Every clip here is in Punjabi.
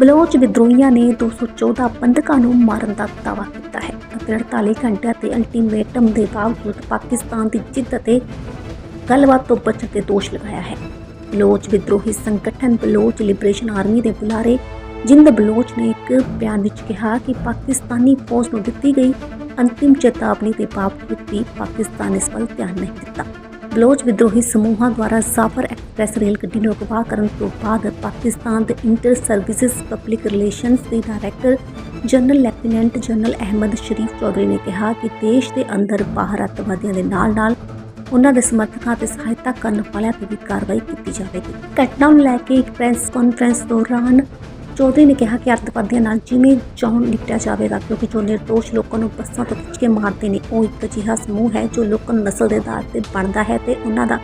ਬਲੋਚ ਵਿਦਰੋਹੀਆਂ ਨੇ 214 ਬੰਦਕਾਂ ਨੂੰ ਮਾਰਨ ਦਾ ਦਾਅਵਾ ਕੀਤਾ ਹੈ ਅਤੇ 48 ਘੰਟਿਆਂ ਦੇ ਅਲਟੀਮੇਟਮ ਦੇ ਬਾਵਜੂਦ ਪਾਕਿਸਤਾਨ ਦੀ ਜਿੱਤ ਅਤੇ ਗੱਲਬਾਤ ਤੋਂ ਬਚਣ 'ਤੇ ਦੋਸ਼ ਲਗਾਇਆ ਹੈ। ਬਲੋਚ ਵਿਦਰੋਹੀ ਸੰਗਠਨ ਬਲੋਚ ਲਿਬਰੇਸ਼ਨ ਆਰਮੀ ਦੇ ਬੁਲਾਰੇ ਜਿੰਦ ਬਲੋਚ ਨੇ ਇੱਕ ਬਿਆਨ ਵਿੱਚ ਕਿਹਾ ਕਿ ਪਾਕਿਸਤਾਨੀ ਫੌਜ ਨੂੰ ਦਿੱਤੀ ਗਈ ਅੰਤਿਮ ਚੇਤਾਵਨੀ ਦੇ ਬਾਵਜੂਦ ਵੀ ਪਾਕਿਸਤਾਨ ਇਸ ਵੱਲ ਧਿਆਨ ਨਹੀਂ ਦਿੱਤਾ। ਬਲੋਚ ਵਿਦਰੋਹੀ ਸਮੂਹਾਂ ਦੁਆਰਾ ਜ਼ਾਫਰ ਐਕਸਪ੍ਰੈਸ ਰੇਲ ਗੱਡੀ ਨੂੰ ਅਗਵਾ ਕਰਨ ਤੋਂ ਬਾਅਦ ਪਾਕਿਸਤਾਨ ਦੇ ਇੰਟਰ ਸਰਵਿਸਿਜ਼ ਪਬਲਿਕ ਰਿਲੇਸ਼ਨਸ ਦੇ director general lieutenant general Ahmed Sharif Chaudhry ਨੇ ਕਿਹਾ ਕਿ ਦੇਸ਼ ਦੇ ਅੰਦਰ ਬਾਹਰ ਅੱਤਵਾਦੀਆਂ ਦੇ ਨਾਲ-ਨਾਲ ਉਹਨਾਂ ਦੇ ਸਮਰਥਕਾਂ ਤੇ ਸਹਾਇਤਾ ਕਰਨ ਵਾਲਿਆਂ ਤੇ ਵੀ ਕਾਰਵਾਈ ਕੀਤੀ ਜਾਵੇਗੀ। ਘਟਨਾ ਨੂੰ ਲੈ ਕੇ ਇੱਕ ਪ੍ਰੈਸ ਕਾਨਫਰੰਸ ਦੌਰਾਨ ਚੌਧਰੀ ਨੇ ਕਿਹਾ ਕਿ ਅੱਤਵਾਦੀਆਂ ਨਾਲ ਜਿਵੇਂ ਚਾਹੁਣ ਨਿਪਟਿਆ ਜਾਵੇਗਾ, ਕਿਉਂਕਿ ਜੋ ਨਿਰਦੋਸ਼ ਲੋਕਾਂ ਨੂੰ ਬੱਸਾਂ ਤੋਂ ਖਿੱਚ ਕੇ ਮਾਰਦੇ ਨੇ, ਉਹ ਇੱਕ ਅਜਿਹਾ ਸਮੂਹ ਹੈ ਜੋ ਲੋਕਾਂ ਨੂੰ ਨਸਲ ਦੇ ਆਧਾਰ ਤੇ ਬਣਦਾ ਹੈ ਤੇ ਉਹਨਾਂ ਦਾ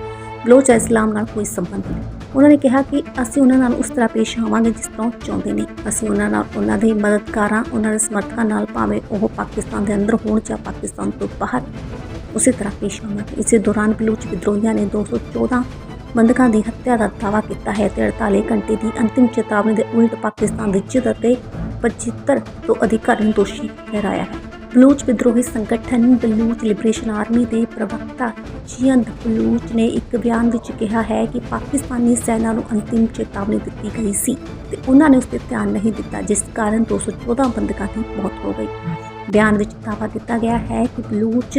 ਬਲੋਚ ਇਸਲਾਮ ਨਾਲ ਕੋਈ ਸੰਬੰਧ ਨਹੀਂ। ਉਹਨਾਂ ਨੇ ਕਿਹਾ ਕਿ ਅਸੀਂ ਉਹਨਾਂ ਨਾਲ ਉਸ ਤਰ੍ਹਾਂ ਪੇਸ਼ ਆਵਾਂਗੇ ਜਿਸ ਤਰ੍ਹਾਂ ਉਹ ਚਾਹੁੰਦੇ ਨੇ। ਅਸੀਂ ਉਹਨਾਂ ਨਾਲ ਉਹਨਾਂ ਦੇ ਮਦਦਗਾਰਾਂ, ਉਹਨਾਂ ਦੇ ਸਮਰਥਕਾਂ ਨਾਲ ਭਾਵੇਂ ਉਹ ਪਾਕਿਸਤਾਨ ਦੇ ਅੰਦਰ ਹੋਣ ਜਾਂ ਪਾਕਿਸਤਾਨ ਤੋਂ ਬਾਹਰ ਉਸੇ ਤਰ੍ਹਾਂ ਪੇਸ਼ ਆਵਾਂਗੇ ਇਸੇ ਦੌਰਾਨ ਬਲੂਚ ਵਿਦਰੋਹੀਆਂ ਨੇ 214 ਬੰਦਕਾਂ ਦੀ ਹੱਤਿਆ ਦਾ ਦਾਅਵਾ ਕੀਤਾ ਹੈ ਤੇ 48 ਘੰਟੇ ਦੀ ਅੰਤਿਮ ਚੇਤਾਵਨੀ ਦੇ ਉਲਟ ਪਾਕਿਸਤਾਨ ਦੀ ਜਿੱਤ ਅਤੇ 75 ਤੋਂ ਅਧਿਕਾਰੀ ਨੂੰ ਦੋਸ਼ੀ ਠਹਿਰਾਇਆ ਹੈ। ਬਲੂਚ ਵਿਦਰੋਹੀ ਸੰਗਠਨ ਬਲੂਚ ਲਿਬਰੇਸ਼ਨ ਆਰਮੀ ਦੇ ਪ੍ਰਵਕਤਾ ਜੀਅੰਦ ਬਲੂਚ ਨੇ ਇੱਕ ਬਿਆਨ ਵਿੱਚ ਕਿਹਾ ਹੈ ਕਿ ਪਾਕਿਸਤਾਨੀ ਸੈਨਾ ਨੂੰ ਅੰਤਿਮ ਚੇਤਾਵਨੀ ਦਿੱਤੀ ਗਈ ਸੀ ਤੇ ਉਹਨਾਂ ਨੇ ਉਸ ਤੇ ਧਿਆਨ ਨਹੀਂ ਦਿੱਤਾ, ਜਿਸ ਕਾਰਨ 214 ਬੰਦਕਾਂ ਦੀ ਮੌਤ ਹੋ ਗਈ। ਬਿਆਨ ਵਿੱਚ ਦਾਅਵਾ ਕੀਤਾ ਗਿਆ ਹੈ ਕਿ ਬਲੂਚ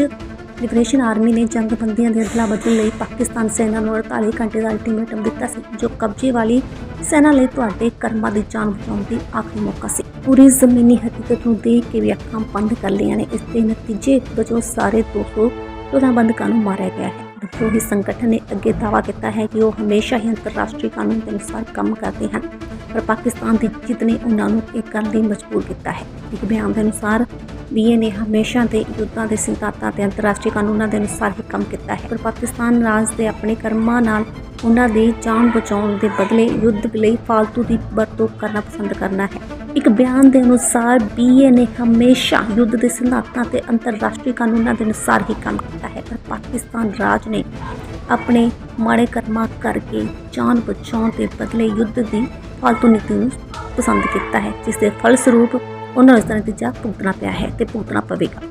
ਲਿਬਰੇਸ਼ਨ ਆਰਮੀ ਨੇ ਜੰਗਬੰਦੀਆਂ ਦੇ ਅਦਲਾ ਲਈ ਪਾਕਿਸਤਾਨ ਸੈਨਾ ਨੂੰ 48 ਘੰਟੇ ਦਾ ਅਲਟੀਮੇਟਮ ਦਿੱਤਾ ਸੀ, ਜੋ ਕਬਜ਼ੇ ਵਾਲੀ ਸੈਨਾ ਲਈ ਤੁਹਾਡੇ ਕਰਮਾਂ ਦੀ ਜਾਨ ਬਚਾਉਣ ਦੀ ਆਖਰੀ ਮੌਕਾ ਸੀ। ਪੂਰੀ ਜ਼ਮੀਨੀ ਹਕੀਕਤ ਨੂੰ ਦੇਖ ਕੇ ਵੀ ਅੱਖਾਂ ਬੰਦ ਕਰ ਲਈਆਂ ਨੇ, ਇਸ ਦੇ ਨਤੀਜੇ ਵਜੋਂ ਸਾਰੇ 214 ਬੰਦਕਾਂ ਨੂੰ ਮਾਰਿਆ ਗਿਆ ਹੈ। ਜੋ ਵਿਦਰੋਹੀ ਸੰਗਠਨ ਨੇ ਅੱਗੇ ਦਾਅਵਾ ਕੀਤਾ ਹੈ ਕਿ ਉਹ ਹਮੇਸ਼ਾ ਹੀ ਅੰਤਰਰਾਸ਼ਟਰੀ ਕਾਨੂੰਨ ਦੇ ਅਨੁਸਾਰ ਕੰਮ ਕਰਦੇ ਹਨ। ਪਰ ਪਾਕਿਸਤਾਨ ਦੀ ਜਿੱਤ ਨੇ ਉਹਨਾਂ ਨੂੰ ਇਹ ਕਰਨ ਲਈ ਮਜਬੂਰ ਕੀਤਾ ਹੈ। ਇੱਕ ਬਿਆਨ ਦੇ ਅਨੁਸਾਰ ਬੀਏ ਨੇ ਹਮੇਸ਼ਾ ਦੇ ਯੁੱਧਾਂ ਦੇ ਸਿਧਾਂਤਾਂ ਤੇ ਅੰਤਰਰਾਸ਼ਟਰੀ ਕਾਨੂੰਨਾਂ ਦੇ ਅਨੁਸਾਰ ਹੀ ਕੰਮ ਕੀਤਾ ਹੈ। ਪਰ ਪਾਕਿਸਤਾਨ ਰਾਜ ਦੇ ਆਪਣੇ ਕਰਮਾਂ ਨਾਲ ਉਹਨਾਂ ਦੀ ਜਾਨ ਬਚਾਉਣ ਦੇ ਬਦਲੇ ਯੁੱਧ ਲਈ ਫਾਲਤੂ ਦੀ ਵਰਤੋਂ ਕਰਨਾ ਪਸੰਦ ਕਰਨਾ ਹੈ। ਇੱਕ ਬਿਆਨ ਦੇ ਅਨੁਸਾਰ ਬੀਏ ਨੇ ਹਮੇਸ਼ਾ ਯੁੱਧ ਦੇ ਸਿਧਾਂਤਾਂ ਤੇ ਅੰਤਰਰਾਸ਼ਟਰੀ ਕਾਨੂੰਨਾਂ ਦੇ ਅਨੁਸਾਰ ਹੀ ਕੰਮ ਕੀਤਾ ਹੈ, ਪਰ ਪਾਕਿਸਤਾਨ ਰਾਜ ਨੇ ਆਪਣੇ ਮਾੜੇ ਕਰਮਾਂ ਕਰਕੇ ਜਾਨ ਬਚਾਉਣ ਦੇ ਬਦਲੇ ਯੁੱਧ ਦੀ ਫालतू ਨੀਤੀ ਨੂੰ ਪਸੰਦ ਕੀਤਾ ਹੈ, ਜਿਸ ਦੇ ਫਲਸਰੂਪ ਉਹਨਾਂ ਨੂੰ ਇਸ ਦਾ ਨਤੀਜਾ ਭੁਗਤਣਾ ਪਿਆ ਹੈ ਤੇ ਭੁਗਤਣਾ ਪਵੇਗਾ।